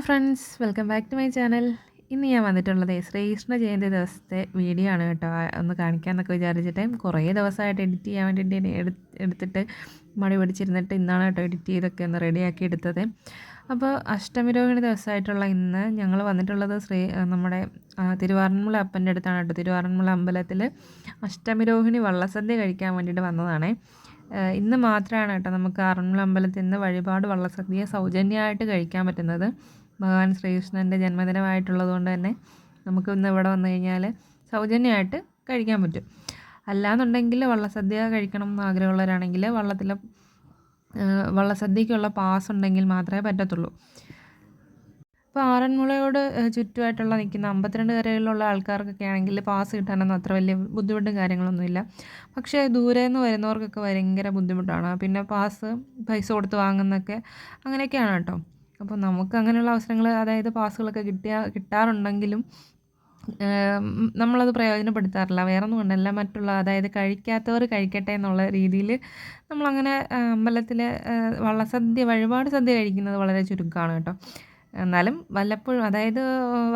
Hello friends welcome back to my channel ഇന്ന് ഞാൻ വന്നിട്ടുള്ളത് ശ്രീകൃഷ്ണ ജയന്തി ദിവസത്തെ വീഡിയോ ആണ് കേട്ടോ. ഒന്ന് കാണിക്കാമെന്നൊക്കെ വിചാരിച്ചിട്ട് കുറേ ദിവസമായിട്ട് എഡിറ്റ് ചെയ്യാൻ വേണ്ടിയിട്ട് എടുത്തിട്ട് മടി പിടിച്ചിരുന്നിട്ട് ഇന്നാണ് കേട്ടോ എഡിറ്റ് ചെയ്തൊക്കെ ഒന്ന് റെഡിയാക്കി എടുത്തത്. അപ്പോൾ അഷ്ടമിരോഹിണി ദിവസമായിട്ടുള്ള ഇന്ന് ഞങ്ങൾ വന്നിട്ടുള്ളത് ശ്രീ നമ്മുടെ തിരുവാറന്മുള അപ്പന്റെ അടുത്താണ് കേട്ടോ. തിരുവാറന്മുള അമ്പലത്തിൽ അഷ്ടമിരോഹിണി വള്ളസദ്യ കഴിക്കാൻ വേണ്ടിയിട്ട് വന്നതാണേ. ഇന്ന് മാത്രമാണ് കേട്ടോ നമുക്ക് ആറന്മുള അമ്പലത്തിൽ നിന്ന് വഴിപാട് വള്ളസദ്യ സൗജന്യമായിട്ട് കഴിക്കാൻ പറ്റുന്നത്. ഭഗവാൻ ശ്രീകൃഷ്ണന്റെ ജന്മദിനമായിട്ടുള്ളത് കൊണ്ട് തന്നെ നമുക്ക് ഇന്ന് ഇവിടെ വന്നു കഴിഞ്ഞാൽ സൗജന്യമായിട്ട് കഴിക്കാൻ പറ്റും. അല്ലാന്നുണ്ടെങ്കിൽ വള്ളസദ്യ കഴിക്കണം എന്ന് ആഗ്രഹമുള്ളവരാണെങ്കിൽ വള്ളത്തിൽ വള്ളസദ്യക്കുള്ള പാസ് ഉണ്ടെങ്കിൽ മാത്രമേ പറ്റത്തുള്ളൂ. ഇപ്പോൾ ആറന്മുളയോട് ചുറ്റുമായിട്ടുള്ള നിൽക്കുന്ന അമ്പത്തിരണ്ട് കരകളിലുള്ള ആൾക്കാർക്കൊക്കെ ആണെങ്കിൽ പാസ് കിട്ടാനൊന്നും അത്ര വലിയ ബുദ്ധിമുട്ടും കാര്യങ്ങളൊന്നുമില്ല. പക്ഷേ ദൂരെ നിന്ന് വരുന്നവർക്കൊക്കെ ഭയങ്കര ബുദ്ധിമുട്ടാണ്. പിന്നെ പാസ് പൈസ കൊടുത്ത് വാങ്ങുന്നൊക്കെ അങ്ങനെയൊക്കെയാണ് കേട്ടോ. അപ്പോൾ നമുക്ക് അങ്ങനെയുള്ള അവസരങ്ങൾ അതായത് പാസ്സുകളൊക്കെ കിട്ടിയ കിട്ടാറുണ്ടെങ്കിലും നമ്മളത് പ്രയോജനപ്പെടുത്താറില്ല. വേറെ ഒന്നും കൊണ്ടല്ല മറ്റുള്ള അതായത് കഴിക്കാത്തവർ കഴിക്കട്ടെ എന്നുള്ള രീതിയിൽ നമ്മളങ്ങനെ അമ്പലത്തിൽ വള്ളസദ്യ വഴിപാട് സദ്യ കഴിക്കുന്നത് വളരെ ചുരുക്കമാണ് കേട്ടോ. എന്നാലും വല്ലപ്പോഴും അതായത്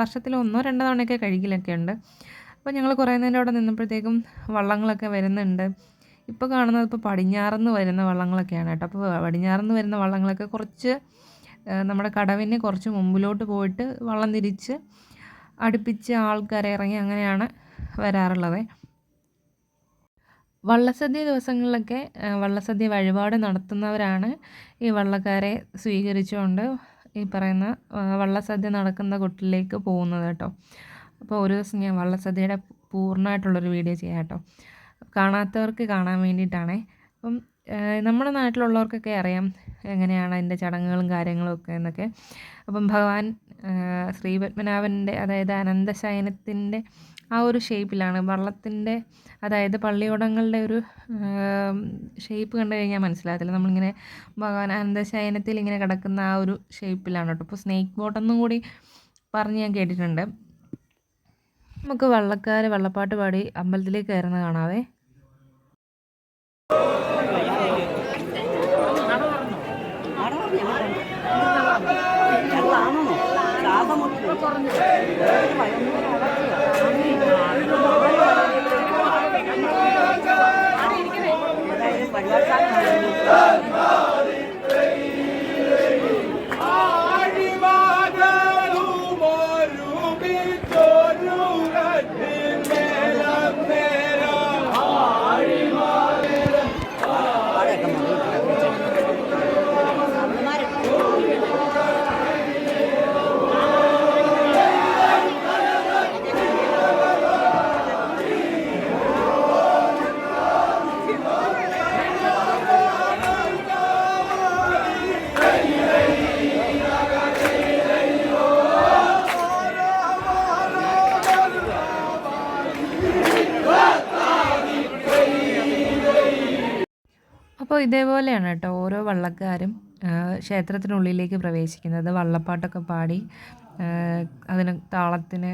വർഷത്തിൽ ഒന്നോ രണ്ടോ തവണയൊക്കെ കഴിക്കലൊക്കെ ഉണ്ട് അപ്പോൾ ഞങ്ങൾ കുറേ നേരം അവിടെ നിന്നപ്പോഴത്തേക്കും വള്ളങ്ങളൊക്കെ വരുന്നുണ്ട്. ഇപ്പോൾ കാണുന്നത് ഇപ്പോൾ പടിഞ്ഞാറുനിന്ന് വരുന്ന വള്ളങ്ങളൊക്കെയാണ് കേട്ടോ. അപ്പോൾ പടിഞ്ഞാറുനിന്ന് വരുന്ന വള്ളങ്ങളൊക്കെ കുറച്ച് നമ്മുടെ കടവിന് കുറച്ച് മുമ്പിലോട്ട് പോയിട്ട് വള്ളം തിരിച്ച് അടുപ്പിച്ച് ആൾക്കാരെ ഇറങ്ങി അങ്ങനെയാണ് വരാറുള്ളത്. വള്ളസദ്യ ദിവസങ്ങളിലൊക്കെ വള്ളസദ്യ വഴിപാട് നടത്തുന്നവരാണ് ഈ വള്ളക്കാരെ സ്വീകരിച്ചുകൊണ്ട് ഈ പറയുന്ന വള്ളസദ്യ നടക്കുന്ന കുട്ടിലേക്ക് പോകുന്നത് കേട്ടോ. അപ്പോൾ ഒരു ദിവസം ഞാൻ വള്ളസദ്യയുടെ പൂർണമായിട്ടുള്ളൊരു വീഡിയോ ചെയ്യാം കേട്ടോ. കാണാത്തവർക്ക് കാണാൻ വേണ്ടിയിട്ടാണേ. അപ്പം നമ്മുടെ നാട്ടിലുള്ളവർക്കൊക്കെ അറിയാം എങ്ങനെയാണ് അതിന്റെ ചടങ്ങുകളും കാര്യങ്ങളും ഒക്കെ എന്നൊക്കെ. അപ്പം ഭഗവാൻ ശ്രീപത്മനാഭന്റെ അതായത് അനന്തശയനത്തിന്റെ ആ ഒരു ഷേപ്പിലാണ്. വള്ളത്തിന്റെ അതായത് പള്ളിയോടങ്ങളുടെ ഒരു ഷേപ്പ് കണ്ടു കഴിഞ്ഞാൽ മനസ്സിലാകത്തില്ല. നമ്മളിങ്ങനെ ഭഗവാൻ അനന്തശയനത്തിൽ ഇങ്ങനെ കിടക്കുന്ന ആ ഒരു ഷേപ്പിലാണ് കേട്ടോ. ഇപ്പോൾ സ്നേക്ക് ബോട്ടെന്നും കൂടി പറഞ്ഞ് ഞാൻ കേട്ടിട്ടുണ്ട്. നമുക്ക് വള്ളക്കാർ വള്ളപ്പാട്ട് പാടി അമ്പലത്തിലേക്ക് കയറുന്ന കാണാവേ. അപ്പോൾ ഇതേപോലെയാണ് കേട്ടോ. ഓരോ വള്ളക്കാരും ക്ഷേത്രത്തിനുള്ളിലേക്ക് പ്രവേശിക്കുന്നത്. വള്ളപ്പാട്ടൊക്കെ പാടി അതിന് താളത്തിന്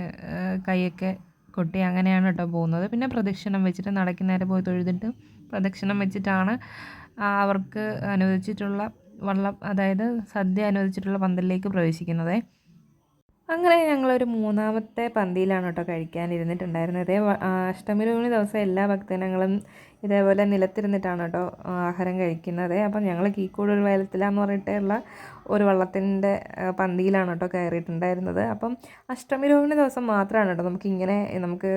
കൈയൊക്കെ കൊട്ടി അങ്ങനെയാണ് കേട്ടോ പോകുന്നത്. പിന്നെ പ്രദക്ഷിണം വെച്ചിട്ട് നടക്കുന്നേരെ പോയി തൊഴുതിട്ട് പ്രദക്ഷിണം വെച്ചിട്ടാണ് അവർക്ക് അനുവദിച്ചിട്ടുള്ള വള്ളം അതായത് സദ്യ അനുവദിച്ചിട്ടുള്ള പന്തലിലേക്ക് പ്രവേശിക്കുന്നത്. അങ്ങനെ ഞങ്ങളൊരു മൂന്നാമത്തെ പന്തിയിലാണ് കേട്ടോ കഴിക്കാനിരുന്നിട്ടുണ്ടായിരുന്നത്. അഷ്ടമി രോഹിണി ദിവസം എല്ലാ ഭക്തജനങ്ങളും ഇതേപോലെ നിലത്തിരുന്നിട്ടാണ് കേട്ടോ ആഹാരം കഴിക്കുന്നത്. അപ്പം ഞങ്ങൾ കീക്കൂട് ഒരു വയലത്തിലാന്ന് പറഞ്ഞിട്ടുള്ള ഒരു വള്ളത്തിന്റെ പന്തിയിലാണ് കേട്ടോ കയറിയിട്ടുണ്ടായിരുന്നത്. അപ്പം അഷ്ടമി രോഹിണി ദിവസം മാത്രമാണ് കേട്ടോ നമുക്കിങ്ങനെ നമുക്ക്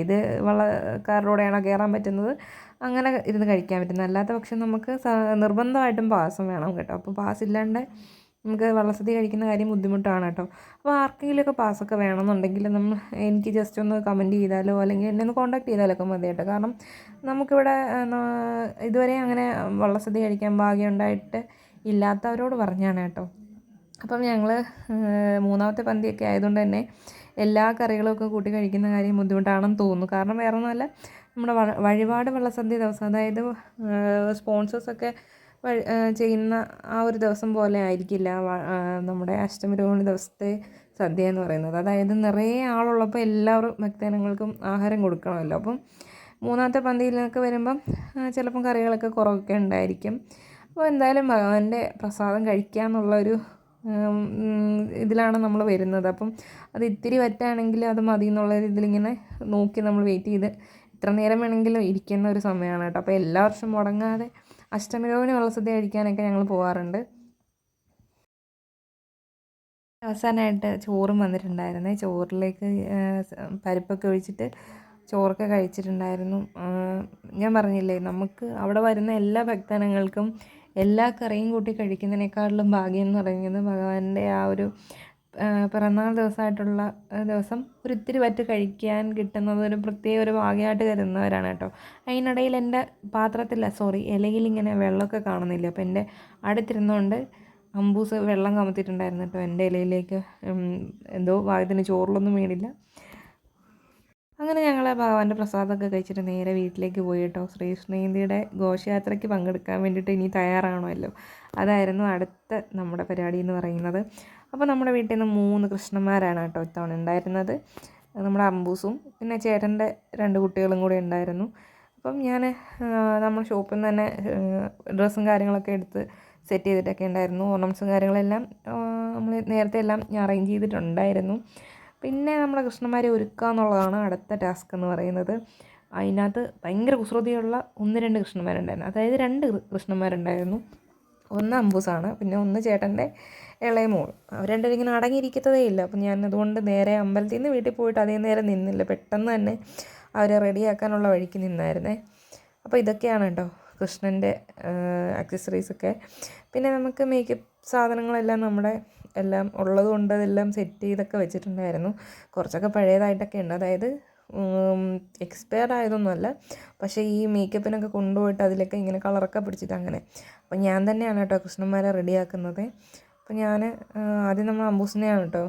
ഏത് വള്ളക്കാരിലൂടെയാണോ കയറാൻ പറ്റുന്നത് അങ്ങനെ ഇരുന്ന് കഴിക്കാൻ പറ്റുന്നത്. അല്ലാത്ത പക്ഷം നമുക്ക് നിർബന്ധമായിട്ടും പാസം വേണം കേട്ടോ. അപ്പോൾ പാസ് ഇല്ലാണ്ട് നമുക്ക് വള്ളസദ്യ കഴിക്കുന്ന കാര്യം ബുദ്ധിമുട്ടാണ് കേട്ടോ. അപ്പോൾ ആർക്കെങ്കിലുമൊക്കെ പാസ്സൊക്കെ വേണമെന്നുണ്ടെങ്കിൽ നമ്മൾ എനിക്ക് ജസ്റ്റ് ഒന്ന് കമന്റ് ചെയ്താലോ അല്ലെങ്കിൽ എന്നെ ഒന്ന് കോൺടാക്ട് ചെയ്താലൊക്കെ മതി കേട്ടോ. കാരണം നമുക്കിവിടെ ഇതുവരെ അങ്ങനെ വള്ളസദ്യ കഴിക്കാൻ ഭാഗ്യം ഉണ്ടായിട്ട് ഇല്ലാത്തവരോട് പറഞ്ഞാണ് കേട്ടോ. അപ്പം ഞങ്ങൾ മൂന്നാമത്തെ പന്തിയൊക്കെ ആയതുകൊണ്ട് തന്നെ എല്ലാ കറികളൊക്കെ കൂട്ടി കഴിക്കുന്ന കാര്യം ബുദ്ധിമുട്ടാണെന്ന് തോന്നുന്നു. കാരണം വേറെ ഒന്നുമല്ല നമ്മുടെ വഴിപാട് വള്ളസദ്യ ദിവസം അതായത് സ്പോൺസേഴ്സൊക്കെ ചെയ്യുന്ന ആ ഒരു ദിവസം പോലെ ആയിരിക്കില്ല നമ്മുടെ അഷ്ടമിരോഹിണി ദിവസത്തെ സദ്യ എന്ന് പറയുന്നത്. അതായത് നിറയെ ആളുള്ളപ്പോൾ എല്ലാവരും ഭക്തജനങ്ങൾക്കും ആഹാരം കൊടുക്കണമല്ലോ. അപ്പം മൂന്നാമത്തെ പന്തിയിലൊക്കെ വരുമ്പം ചിലപ്പം കറികളൊക്കെ കുറവൊക്കെ ഉണ്ടായിരിക്കും. അപ്പോൾ എന്തായാലും ഭഗവാന്റെ പ്രസാദം കഴിക്കുക എന്നുള്ളൊരു ഇതിലാണ് നമ്മൾ വരുന്നത്. അപ്പം അത് ഇത്തിരി വറ്റാണെങ്കിൽ അത് മതി എന്നുള്ള ഇതിലിങ്ങനെ നോക്കി നമ്മൾ വെയിറ്റ് ചെയ്ത് ഇത്ര നേരം വേണമെങ്കിലും ഇരിക്കുന്ന ഒരു സമയമാണ് കേട്ടോ. അപ്പോൾ എല്ലാ വർഷവും മുടങ്ങാതെ അഷ്ടമി രോഹിണി വള്ളസദ്യ കഴിക്കാനൊക്കെ ഞങ്ങൾ പോകാറുണ്ട് അവസാനമായിട്ട് ചോറും വന്നിട്ടുണ്ടായിരുന്നു. ചോറിലേക്ക് പരിപ്പൊക്കെ ഒഴിച്ചിട്ട് ചോറൊക്കെ കഴിച്ചിട്ടുണ്ടായിരുന്നു. ഞാൻ പറഞ്ഞില്ലേ നമുക്ക് അവിടെ വരുന്ന എല്ലാ ഭക്തജനങ്ങൾക്കും എല്ലാ കറിയും കൂട്ടി കഴിക്കുന്നതിനേക്കാളും ഭാഗ്യം എന്ന് പറയുന്നത് ഭഗവാന്റെ ആ ഒരു പിറന്നാൾ ദിവസമായിട്ടുള്ള ദിവസം ഒരു ഇത്തിരി പറ്റ് കഴിക്കാൻ കിട്ടുന്നത് ഒരു പ്രത്യേക ഒരു ഭാഗ്യമായിട്ട് കരുതുന്നവരാണ് കേട്ടോ. അതിനിടയിൽ എന്റെ പാത്രത്തിൽ സോറി ഇലയിൽ ഇങ്ങനെ വെള്ളമൊക്കെ കാണുന്നില്ല? അപ്പോൾ എന്റെ അടുത്തിരുന്നുകൊണ്ട് അമ്പൂസ് വെള്ളം കമത്തിയിട്ടുണ്ടായിരുന്നു കേട്ടോ എന്റെ ഇലയിലേക്ക്. എന്തോ ഭാഗ്യത്തിന് ചോറിലൊന്നും വീണില്ല. അങ്ങനെ ഞങ്ങൾ ഭഗവാന്റെ പ്രസാദമൊക്കെ കഴിച്ചിട്ട് നേരെ വീട്ടിലേക്ക് പോയി കേട്ടോ. ശ്രീകൃഷ്ണജയന്തിയുടെ ഘോഷയാത്രയ്ക്ക് പങ്കെടുക്കാൻ വേണ്ടിയിട്ട് ഇനി തയ്യാറാണോ അല്ലോ അതായിരുന്നു അടുത്ത നമ്മുടെ പരിപാടി എന്ന് പറയുന്നത്. അപ്പോൾ നമ്മുടെ വീട്ടിൽ നിന്ന് മൂന്ന് കൃഷ്ണന്മാരാണ് കേട്ടോ ഇത്തവണ ഉണ്ടായിരുന്നത്. നമ്മുടെ അമ്പൂസും പിന്നെ ചേട്ടന്റെ രണ്ട് കുട്ടികളും കൂടെ ഉണ്ടായിരുന്നു. അപ്പം ഞാൻ നമ്മൾ ഷോപ്പിൽ നിന്ന് തന്നെ ഡ്രസ്സും കാര്യങ്ങളൊക്കെ എടുത്ത് സെറ്റ് ചെയ്തിട്ടൊക്കെ ഉണ്ടായിരുന്നു. ഓർണമെന്റ്സും കാര്യങ്ങളെല്ലാം നമ്മൾ നേരത്തെ എല്ലാം അറേഞ്ച് ചെയ്തിട്ടുണ്ടായിരുന്നു. പിന്നെ നമ്മുടെ കൃഷ്ണന്മാരെ ഒരുക്കുക എന്നുള്ളതാണ് അടുത്ത ടാസ്ക് എന്ന് പറയുന്നത്. അതിനകത്ത് ഭയങ്കര കുസൃതിയുള്ള ഒന്ന് രണ്ട് കൃഷ്ണന്മാരുണ്ടായിരുന്നു. അതായത് രണ്ട് കൃഷ്ണന്മാരുണ്ടായിരുന്നു. ഒന്ന് അമ്പൂസാണ് പിന്നെ ഒന്ന് ചേട്ടന്റെ ഇളയ മോൾ. അവർ രണ്ടുപേരും ഇങ്ങനെ അടങ്ങിയിരിക്കത്തതേ ഇല്ല. അപ്പം ഞാൻ അതുകൊണ്ട് നേരെ അമ്പലത്തിൽ നിന്ന് വീട്ടിൽ പോയിട്ട് അതേ നേരം നിന്നില്ല. പെട്ടെന്ന് തന്നെ അവരെ റെഡിയാക്കാനുള്ള വഴിക്ക് നിന്നായിരുന്നേ. അപ്പോൾ ഇതൊക്കെയാണ് കേട്ടോ കൃഷ്ണന്റെ ആക്സസറീസൊക്കെ പിന്നെ നമുക്ക് മേക്കപ്പ് സാധനങ്ങളെല്ലാം നമ്മുടെ എല്ലാം ഉള്ളതുകൊണ്ട് അതെല്ലാം സെറ്റ് ചെയ്തൊക്കെ വെച്ചിട്ടുണ്ടായിരുന്നു. കുറച്ചൊക്കെ പഴയതായിട്ടൊക്കെ ഉണ്ട്. അതായത് എക്സ്പയർ ആയതൊന്നുമല്ല. പക്ഷേ ഈ മേക്കപ്പിനൊക്കെ കൊണ്ടുപോയിട്ട് അതിലൊക്കെ ഇങ്ങനെ കളറൊക്കെ പിടിച്ചിട്ട് അങ്ങനെ. അപ്പം ഞാൻ തന്നെയാണ് കേട്ടോ കൃഷ്ണന്മാരെ റെഡിയാക്കുന്നത് അപ്പം ഞാൻ ആദ്യം നമ്മൾ അമ്പൂസിനെയാണ് കേട്ടോ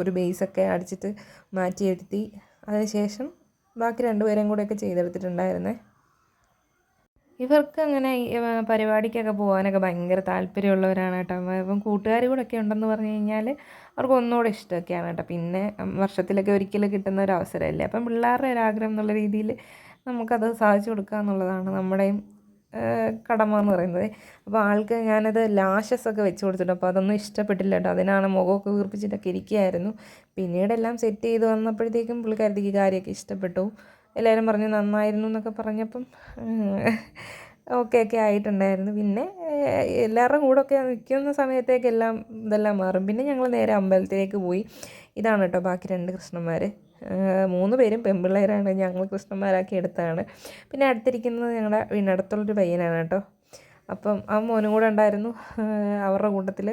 ഒരു ബേസൊക്കെ അടിച്ചിട്ട് മാറ്റിയെടുത്തി അതിനുശേഷം ബാക്കി രണ്ടുപേരെയും കൂടെയൊക്കെ ചെയ്തെടുത്തിട്ടുണ്ടായിരുന്നേ. ഇവർക്ക് അങ്ങനെ പരിപാടിക്കൊക്കെ പോകാനൊക്കെ ഭയങ്കര താല്പര്യമുള്ളവരാണ് കേട്ടോ. ഇപ്പം കൂട്ടുകാർ കൂടെ ഒക്കെ ഉണ്ടെന്ന് പറഞ്ഞു കഴിഞ്ഞാൽ അവർക്ക് ഒന്നുകൂടെ ഇഷ്ടമൊക്കെയാണ് കേട്ടോ. പിന്നെ വർഷത്തിലൊക്കെ ഒരിക്കൽ കിട്ടുന്ന ഒരു അവസരമല്ലേ? അപ്പം പിള്ളേരുടെ ഒരു ആഗ്രഹം എന്നുള്ള രീതിയിൽ നമുക്കത് സാധിച്ചു കൊടുക്കുക എന്നുള്ളതാണ് നമ്മുടെയും കടമ എന്ന് പറയുന്നത്. അപ്പോൾ ആൾക്ക് ഞാനത് ലാഷസ് ഒക്കെ വെച്ച് കൊടുത്തിട്ട്. അപ്പോൾ അതൊന്നും ഇഷ്ടപ്പെട്ടില്ല കേട്ടോ. അതിനാണ് മുഖമൊക്കെ വീർപ്പിച്ചിട്ടൊക്കെ ഇരിക്കുകയായിരുന്നു. പിന്നീടെല്ലാം സെറ്റ് ചെയ്ത് വന്നപ്പോഴത്തേക്കും പുള്ളിക്കാരത്തേക്ക് കാര്യമൊക്കെ ഇഷ്ടപ്പെട്ടു. എല്ലാവരും പറഞ്ഞു നന്നായിരുന്നു എന്നൊക്കെ പറഞ്ഞപ്പം ഓക്കെ ഒക്കെ ആയിട്ടുണ്ടായിരുന്നു. പിന്നെ എല്ലാവരുടെയും കൂടെ ഒക്കെ നിൽക്കുന്ന സമയത്തേക്കെല്ലാം ഇതെല്ലാം മാറും. പിന്നെ ഞങ്ങൾ നേരെ അമ്പലത്തിലേക്ക് പോയി. ഇതാണ് കേട്ടോ ബാക്കി രണ്ട് കൃഷ്ണന്മാർ മൂന്ന് പേരും പെൺപിള്ളേരാണ് ഞങ്ങൾ കൃഷ്ണന്മാരാക്കി എടുത്തതാണ്. പിന്നെ അടുത്തിരിക്കുന്നത് ഞങ്ങളുടെ വീടിനടുത്തുള്ളൊരു പയ്യനാണ് കേട്ടോ. അപ്പം ആ മോനും കൂടെ ഉണ്ടായിരുന്നു അവരുടെ കൂട്ടത്തിൽ.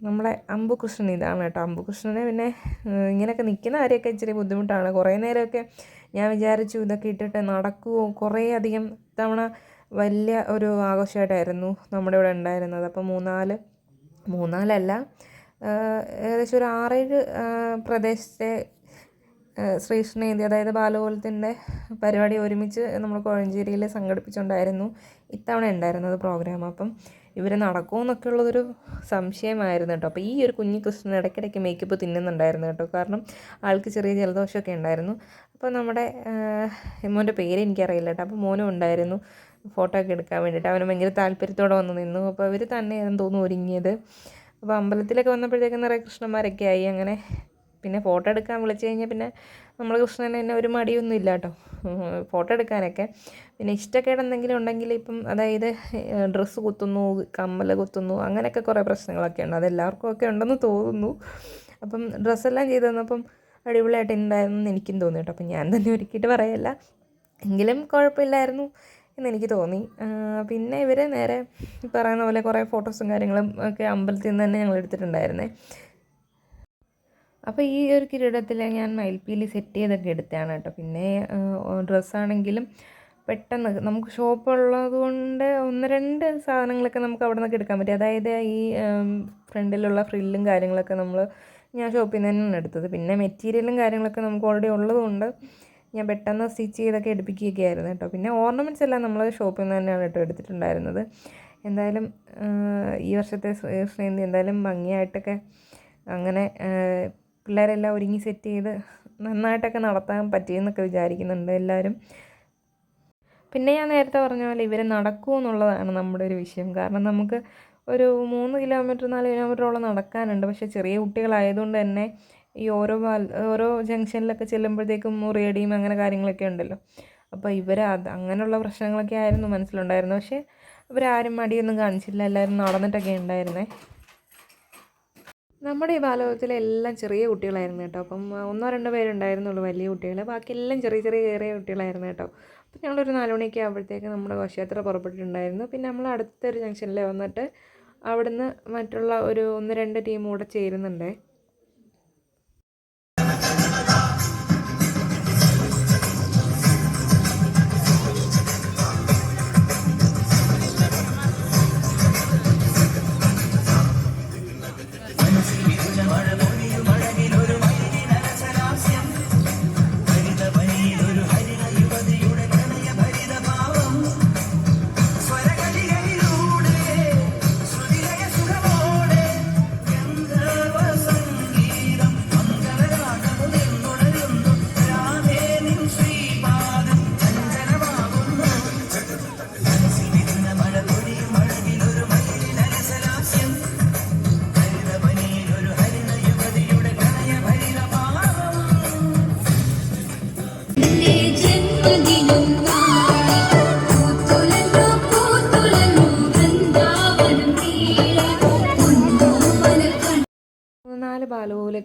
നമ്മളെ അമ്പുകൃഷ്ണൻ ഇതാണ് കേട്ടോ. അമ്പുകൃഷ്ണനെ പിന്നെ ഇങ്ങനെയൊക്കെ നിൽക്കുന്ന കാര്യമൊക്കെ ഇച്ചിരി ബുദ്ധിമുട്ടാണ്. കുറേ നേരമൊക്കെ ഞാൻ വിചാരിച്ചു ഇതൊക്കെ ഇട്ടിട്ട് നടക്കുമോ കുറേ അധികം തവണ വലിയ ഒരു ആഘോഷമായിട്ടായിരുന്നു നമ്മുടെ ഇവിടെ ഉണ്ടായിരുന്നത്. അപ്പോൾ മൂന്നാൽ മൂന്നാലല്ല ഏകദേശം ഒരു ആറേഴ് പ്രദേശത്തെ ശ്രീകൃഷ്ണജയന്തി അതായത് ബാലകോലത്തിന്റെ പരിപാടി ഒരുമിച്ച് നമ്മൾ കോഴഞ്ചേരിയിൽ സംഘടിപ്പിച്ചുകൊണ്ടായിരുന്നു ഇത്തവണ ഉണ്ടായിരുന്നത് പ്രോഗ്രാം അപ്പം ഇവർ നടക്കുമെന്നൊക്കെ ഉള്ളതൊരു സംശയമായിരുന്നു കേട്ടോ. അപ്പോൾ ഈ ഒരു കുഞ്ഞു കൃഷ്ണൻ ഇടയ്ക്കിടയ്ക്ക് മേക്കപ്പ് തിന്നുന്നുണ്ടായിരുന്നു കേട്ടോ. കാരണം ആൾക്ക് ചെറിയ ജലദോഷമൊക്കെ ഉണ്ടായിരുന്നു. അപ്പോൾ നമ്മുടെ മോന്റെ പേര് എനിക്കറിയില്ല കേട്ടോ. അപ്പോൾ മോനും ഉണ്ടായിരുന്നു. ഫോട്ടോ ഒക്കെ എടുക്കാൻ വേണ്ടിയിട്ട്. അവന് ഭയങ്കര താല്പര്യത്തോടെ വന്ന് നിന്നു. അപ്പോൾ അവർ തന്നെ തോന്നുന്നു ഒരുങ്ങിയത്. അപ്പോൾ അമ്പലത്തിലൊക്കെ വന്നപ്പോഴത്തേക്കും നിറയെ കൃഷ്ണന്മാരൊക്കെ ആയി. അങ്ങനെ പിന്നെ ഫോട്ടോ എടുക്കാൻ വിളിച്ചു കഴിഞ്ഞാൽ പിന്നെ നമ്മൾ കൃഷ്ണന് തന്നെ ഒരു മടിയൊന്നും ഇല്ല കേട്ടോ ഫോട്ടോ എടുക്കാനൊക്കെ. പിന്നെ ഇഷ്ടക്കേട് എന്തെങ്കിലും ഉണ്ടെങ്കിൽ ഇപ്പം അതായത് ഡ്രസ്സ് കുത്തുന്നു കമ്മൽ കുത്തുന്നു അങ്ങനെയൊക്കെ കുറേ പ്രശ്നങ്ങളൊക്കെ ഉണ്ട്. അതെല്ലാവർക്കും ഒക്കെ ഉണ്ടെന്ന് തോന്നുന്നു. അപ്പം ഡ്രസ്സെല്ലാം ചെയ്തു തന്നപ്പം അടിപൊളിയായിട്ട് ഉണ്ടായിരുന്നു എനിക്കും തോന്നി കേട്ടോ. അപ്പം ഞാൻ തന്നെ ഒരുക്കിയിട്ട് പറയല്ല. എങ്കിലും കുഴപ്പമില്ലായിരുന്നു എന്നെനിക്ക് തോന്നി. പിന്നെ ഇവർ നേരെ പറയുന്ന പോലെ കുറേ ഫോട്ടോസും കാര്യങ്ങളും ഒക്കെ അമ്പലത്തിൽ നിന്ന് തന്നെ ഞങ്ങൾ എടുത്തിട്ടുണ്ടായിരുന്നേ. അപ്പോൾ ഈ ഒരു കിരീടത്തിൽ ഞാൻ മയിൽപ്പീലി സെറ്റ് ചെയ്തൊക്കെ എടുത്തതാണ് കേട്ടോ പിന്നെ ഡ്രസ്സാണെങ്കിലും പെട്ടെന്ന് നമുക്ക് ഷോപ്പ് ഉള്ളത് കൊണ്ട് ഒന്ന് രണ്ട് സാധനങ്ങളൊക്കെ നമുക്ക് അവിടെ നിന്നൊക്കെ എടുക്കാൻ പറ്റും അതായത് ഈ ഫ്രണ്ടിലുള്ള ഫ്രില്ലും കാര്യങ്ങളൊക്കെ നമ്മൾ ഞാൻ ഷോപ്പിൽ നിന്ന് തന്നെയാണ് എടുത്തത് പിന്നെ മെറ്റീരിയലും കാര്യങ്ങളൊക്കെ നമുക്ക് ഓൾറെഡി ഉള്ളതുകൊണ്ട് ഞാൻ പെട്ടെന്ന് സ്റ്റിച്ച് ചെയ്തൊക്കെ എടുപ്പിക്കുകയൊക്കെ ആയിരുന്നു കേട്ടോ പിന്നെ ഓർണമെന്റ്സ് എല്ലാം നമ്മൾ ഷോപ്പിൽ നിന്ന് തന്നെയാണ് കേട്ടോ എടുത്തിട്ടുണ്ടായിരുന്നത് എന്തായാലും ഈ വർഷത്തെ ശ്രീ എന്തായാലും ഭംഗിയായിട്ടൊക്കെ അങ്ങനെ പിള്ളേരെല്ലാം ഒരുങ്ങി സെറ്റ് ചെയ്ത് നന്നായിട്ടൊക്കെ നടത്താൻ പറ്റിയെന്നൊക്കെ വിചാരിക്കുന്നുണ്ട് എല്ലാവരും. പിന്നെ ഞാൻ നേരത്തെ പറഞ്ഞ പോലെ ഇവർ നടക്കുമെന്നുള്ളതാണ് നമ്മുടെ ഒരു വിഷയം. കാരണം നമുക്ക് ഒരു മൂന്ന് കിലോമീറ്റർ നാല് കിലോമീറ്ററോളം നടക്കാനുണ്ട്. പക്ഷേ ചെറിയ കുട്ടികളായതുകൊണ്ട് തന്നെ ഈ ഓരോ ഓരോ ജംഗ്ഷനിലൊക്കെ ചെല്ലുമ്പോഴത്തേക്കും മുറിയടിയും അങ്ങനെ കാര്യങ്ങളൊക്കെ ഉണ്ടല്ലോ. അപ്പോൾ ഇവർ അത് അങ്ങനെയുള്ള പ്രശ്നങ്ങളൊക്കെ ആയിരുന്നു മനസ്സിലുണ്ടായിരുന്നു പക്ഷേ ഇവരാരും മടിയൊന്നും കാണിച്ചില്ല. എല്ലാവരും നടന്നിട്ടൊക്കെ ഉണ്ടായിരുന്നേ. നമ്മുടെ ഈ ബാലഭവനത്തിലെ എല്ലാം ചെറിയ കുട്ടികളായിരുന്നു കേട്ടോ. അപ്പം ഒന്നോ രണ്ടോ പേരുണ്ടായിരുന്നുള്ളൂ വലിയ കുട്ടികൾ ബാക്കി എല്ലാം ചെറിയ ചെറിയ ചെറിയ കുട്ടികളായിരുന്നു കേട്ടോ. അപ്പം ഞങ്ങളൊരു നാല് മണിയൊക്കെ ആകുമ്പോഴത്തേക്ക് നമ്മുടെ ഘോഷയാത്ര പുറപ്പെട്ടിട്ടുണ്ടായിരുന്നു. പിന്നെ നമ്മൾ അടുത്തൊരു ജംഗ്ഷനിൽ വന്നിട്ട് അവിടുന്ന് മറ്റുള്ള ഒരു ഒന്ന് രണ്ട് ടീം കൂടെ ചേരുന്നുണ്ടേ.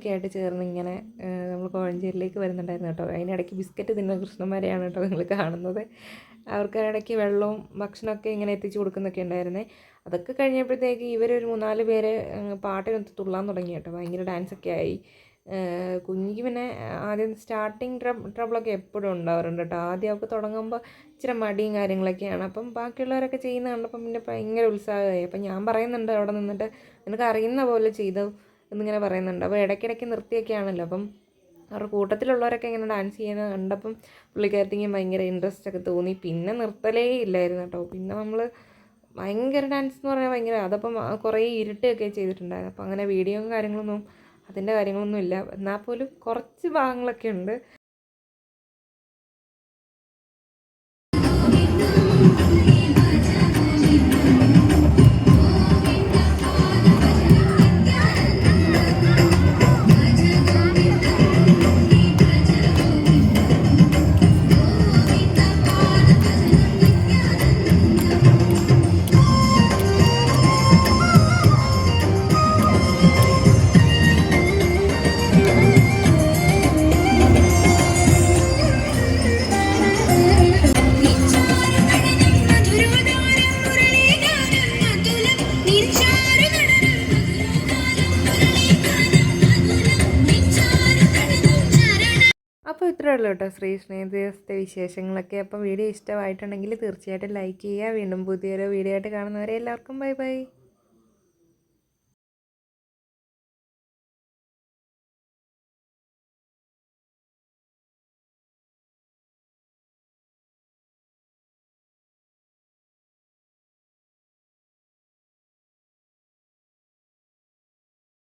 ബാലൂലൊക്കെ ആയിട്ട് ചേർന്ന് ഇങ്ങനെ നമ്മൾ കോഴഞ്ചേരിയിലേക്ക് വരുന്നുണ്ടായിരുന്നു കേട്ടോ. അതിനിടയ്ക്ക് ബിസ്ക്കറ്റ് തിന്ന കൃഷ്ണന്മാരെയാണ് കേട്ടോ നിങ്ങൾ കാണുന്നത്. അവർക്ക് ഇടയ്ക്ക് വെള്ളവും ഭക്ഷണമൊക്കെ ഇങ്ങനെ എത്തിച്ചു കൊടുക്കുന്നൊക്കെ ഉണ്ടായിരുന്നേ. അതൊക്കെ കഴിഞ്ഞപ്പോഴത്തേക്ക് ഇവരൊരു മൂന്നാൽ പേര് പാട്ടിനൊത്ത് തുള്ളാൻ തുടങ്ങി കേട്ടോ. ഭയങ്കര ഡാൻസൊക്കെ ആയി. കുഞ്ഞിക്ക് പിന്നെ ആദ്യം സ്റ്റാർട്ടിങ് ട്രബ് ട്രബിളൊക്കെ എപ്പോഴും ഉണ്ടാവാറുണ്ട് കേട്ടോ. ആദ്യം അവൾക്ക് തുടങ്ങുമ്പോൾ ഇച്ചിരി മടിയും കാര്യങ്ങളൊക്കെയാണ്. അപ്പം ബാക്കിയുള്ളവരൊക്കെ ചെയ്യുന്ന കണ്ടപ്പം പിന്നെ ഭയങ്കര ഉത്സാഹമായി. അപ്പം ഞാൻ പറയുന്നുണ്ട് അവിടെ നിന്നിട്ട് നിനക്ക് അറിയുന്ന പോലെ ചെയ്തു? എന്നിങ്ങനെ പറയുന്നുണ്ട്. അപ്പോൾ ഇടയ്ക്കിടയ്ക്ക് നിർത്തിയൊക്കെയാണല്ലോ. അപ്പം അവരുടെ കൂട്ടത്തിലുള്ളവരൊക്കെ ഇങ്ങനെ ഡാൻസ് ചെയ്യുന്നത് കണ്ടപ്പം പുള്ളിക്കാരത്തിങ്ങനെ ഭയങ്കര ഇൻട്രസ്റ്റ് ഒക്കെ തോന്നി. പിന്നെ നിർത്തലേ ഇല്ലായിരുന്നു കേട്ടോ. പിന്നെ നമ്മൾ ഭയങ്കര ഡാൻസ് എന്ന് പറഞ്ഞാൽ ഭയങ്കര അതപ്പം കുറേ ഇരുട്ടൊക്കെ ചെയ്തിട്ടുണ്ടായിരുന്നു. അപ്പം അങ്ങനെ വീഡിയോയും കാര്യങ്ങളൊന്നും അതിന്റെ കാര്യങ്ങളൊന്നും ഇല്ല. എന്നാൽ പോലും കുറച്ച് ഭാഗങ്ങളൊക്കെ ഉണ്ട്. അപ്പോൾ ഇത്രയേ ഉള്ളൂ കേട്ടോ ശ്രീ സ്നേഹ ദിവസത്തെ വിശേഷങ്ങളൊക്കെ. അപ്പോൾ വീഡിയോ ഇഷ്ടമായിട്ടുണ്ടെങ്കിൽ തീർച്ചയായിട്ടും ലൈക്ക് ചെയ്യുക. വീണ്ടും പുതിയൊരു വീഡിയോ ആയിട്ട് കാണുന്നവരെ എല്ലാവർക്കും ബൈ ബൈ